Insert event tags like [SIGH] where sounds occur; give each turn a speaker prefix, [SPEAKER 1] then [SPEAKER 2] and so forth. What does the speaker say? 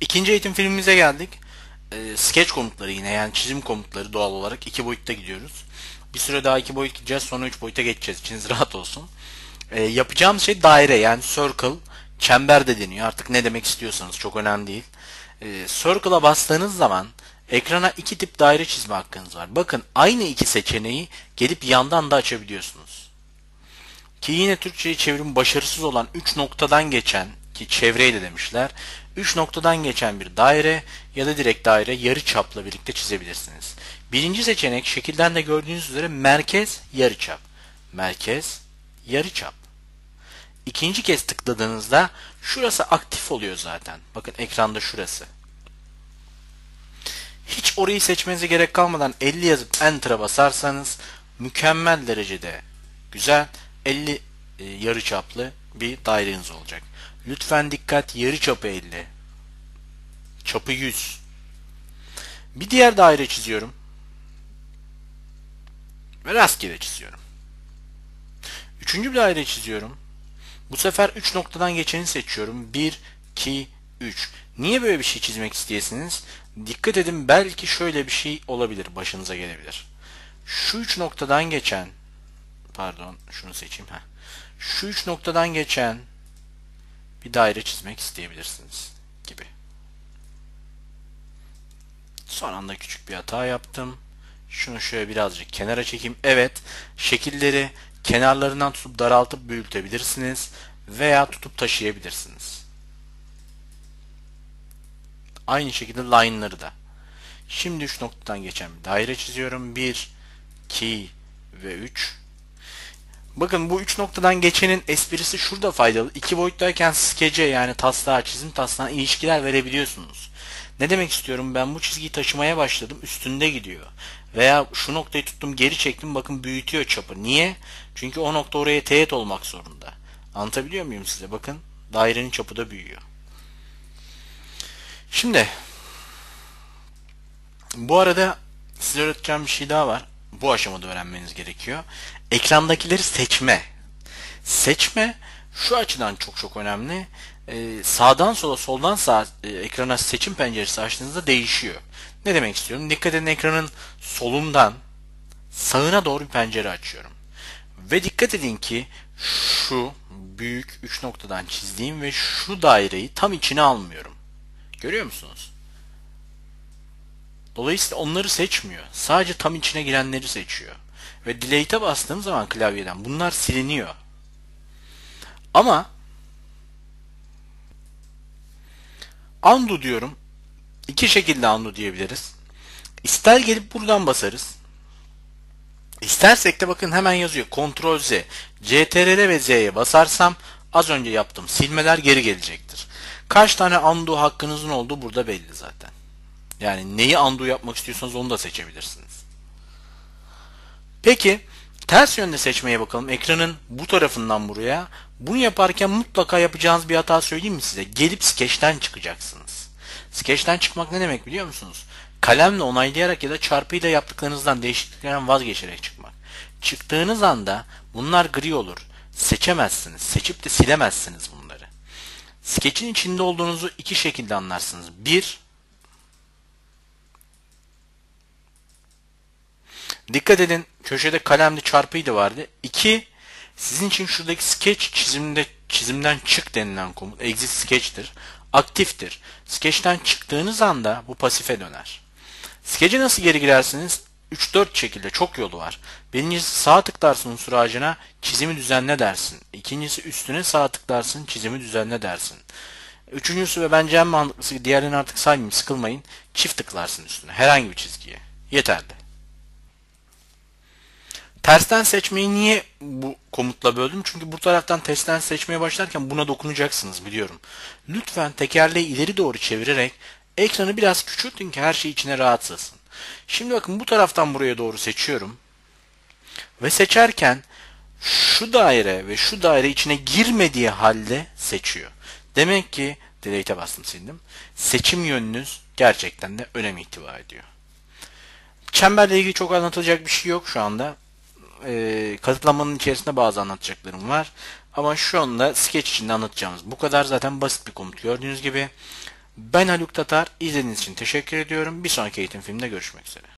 [SPEAKER 1] İkinci eğitim filmimize geldik. E, sketch komutları yine yani çizim komutları doğal olarak iki boyutta gidiyoruz. Bir süre daha iki boyut gideceğiz sonra üç boyuta geçeceğiz. İçiniz [LAUGHS] rahat olsun. E, yapacağımız şey daire yani circle, çember de deniyor. Artık ne demek istiyorsanız çok önemli değil. E, circle'a bastığınız zaman ekrana iki tip daire çizme hakkınız var. Bakın aynı iki seçeneği gelip yandan da açabiliyorsunuz. Ki yine Türkçe'ye çevrim başarısız olan 3 noktadan geçen ki çevreyle demişler. 3 noktadan geçen bir daire ya da direkt daire yarı çapla birlikte çizebilirsiniz. Birinci seçenek şekilden de gördüğünüz üzere merkez yarı çap. Merkez yarı çap. İkinci kez tıkladığınızda şurası aktif oluyor zaten. Bakın ekranda şurası. Hiç orayı seçmenize gerek kalmadan 50 yazıp Enter'a basarsanız mükemmel derecede güzel 50 e, yarı çaplı bir daireniz olacak. Lütfen dikkat yarı çapı 50. Çapı 100. Bir diğer daire çiziyorum. Ve rastgele çiziyorum. Üçüncü bir daire çiziyorum. Bu sefer 3 noktadan geçeni seçiyorum. 1, 2, 3. Niye böyle bir şey çizmek isteyesiniz? Dikkat edin belki şöyle bir şey olabilir. Başınıza gelebilir. Şu 3 noktadan geçen pardon şunu seçeyim. Heh. Şu 3 noktadan geçen bir daire çizmek isteyebilirsiniz gibi. Son anda küçük bir hata yaptım. Şunu şöyle birazcık kenara çekeyim. Evet, şekilleri kenarlarından tutup daraltıp büyütebilirsiniz veya tutup taşıyabilirsiniz. Aynı şekilde line'ları da. Şimdi 3 noktadan geçen bir daire çiziyorum. 1, 2 ve 3. Bakın bu 3 noktadan geçenin esprisi şurada faydalı. İki boyuttayken skece yani taslağa, çizim taslağına ilişkiler verebiliyorsunuz. Ne demek istiyorum? Ben bu çizgiyi taşımaya başladım. Üstünde gidiyor. Veya şu noktayı tuttum geri çektim. Bakın büyütüyor çapı. Niye? Çünkü o nokta oraya teğet olmak zorunda. Anlatabiliyor muyum size? Bakın dairenin çapı da büyüyor. Şimdi bu arada size öğreteceğim bir şey daha var. Bu aşamada öğrenmeniz gerekiyor. Ekrandakileri seçme. Seçme şu açıdan çok çok önemli. Ee, sağdan sola soldan sağa e, ekrana seçim penceresi açtığınızda değişiyor. Ne demek istiyorum? Dikkat edin ekranın solundan sağına doğru bir pencere açıyorum. Ve dikkat edin ki şu büyük 3 noktadan çizdiğim ve şu daireyi tam içine almıyorum. Görüyor musunuz? Dolayısıyla onları seçmiyor. Sadece tam içine girenleri seçiyor. Ve delete'e bastığım zaman klavyeden bunlar siliniyor. Ama undo diyorum. İki şekilde undo diyebiliriz. İster gelip buradan basarız. İstersek de bakın hemen yazıyor. Ctrl Z. CTRL ve Z'ye basarsam az önce yaptığım silmeler geri gelecektir. Kaç tane undo hakkınızın olduğu burada belli zaten. Yani neyi undo yapmak istiyorsanız onu da seçebilirsiniz. Peki ters yönde seçmeye bakalım. Ekranın bu tarafından buraya. Bunu yaparken mutlaka yapacağınız bir hata söyleyeyim mi size? Gelip skeçten çıkacaksınız. Skeçten çıkmak ne demek biliyor musunuz? Kalemle onaylayarak ya da çarpıyla yaptıklarınızdan değişikliklerden vazgeçerek çıkmak. Çıktığınız anda bunlar gri olur. Seçemezsiniz. Seçip de silemezsiniz bunları. Skeçin içinde olduğunuzu iki şekilde anlarsınız. Bir, Dikkat edin köşede kalemli çarpıyı da vardı. İki, sizin için şuradaki sketch çizimde çizimden çık denilen komut exit sketch'tir. Aktiftir. Sketch'ten çıktığınız anda bu pasife döner. Sketch'e nasıl geri girersiniz? 3-4 şekilde çok yolu var. Birincisi sağ tıklarsın unsur ağacına çizimi düzenle dersin. İkincisi üstüne sağ tıklarsın çizimi düzenle dersin. Üçüncüsü ve bence en mantıklısı diğerlerini artık saymayayım sıkılmayın. Çift tıklarsın üstüne herhangi bir çizgiye. Yeterli. Tersten seçmeyi niye bu komutla böldüm? Çünkü bu taraftan tersten seçmeye başlarken buna dokunacaksınız biliyorum. Lütfen tekerleği ileri doğru çevirerek ekranı biraz küçültün ki her şey içine rahat sığsın. Şimdi bakın bu taraftan buraya doğru seçiyorum. Ve seçerken şu daire ve şu daire içine girmediği halde seçiyor. Demek ki delete'e bastım sildim. Seçim yönünüz gerçekten de önem itibar ediyor. Çemberle ilgili çok anlatılacak bir şey yok şu anda e, katlamanın içerisinde bazı anlatacaklarım var. Ama şu anda sketch içinde anlatacağımız bu kadar zaten basit bir komut gördüğünüz gibi. Ben Haluk Tatar. İzlediğiniz için teşekkür ediyorum. Bir sonraki eğitim filmde görüşmek üzere.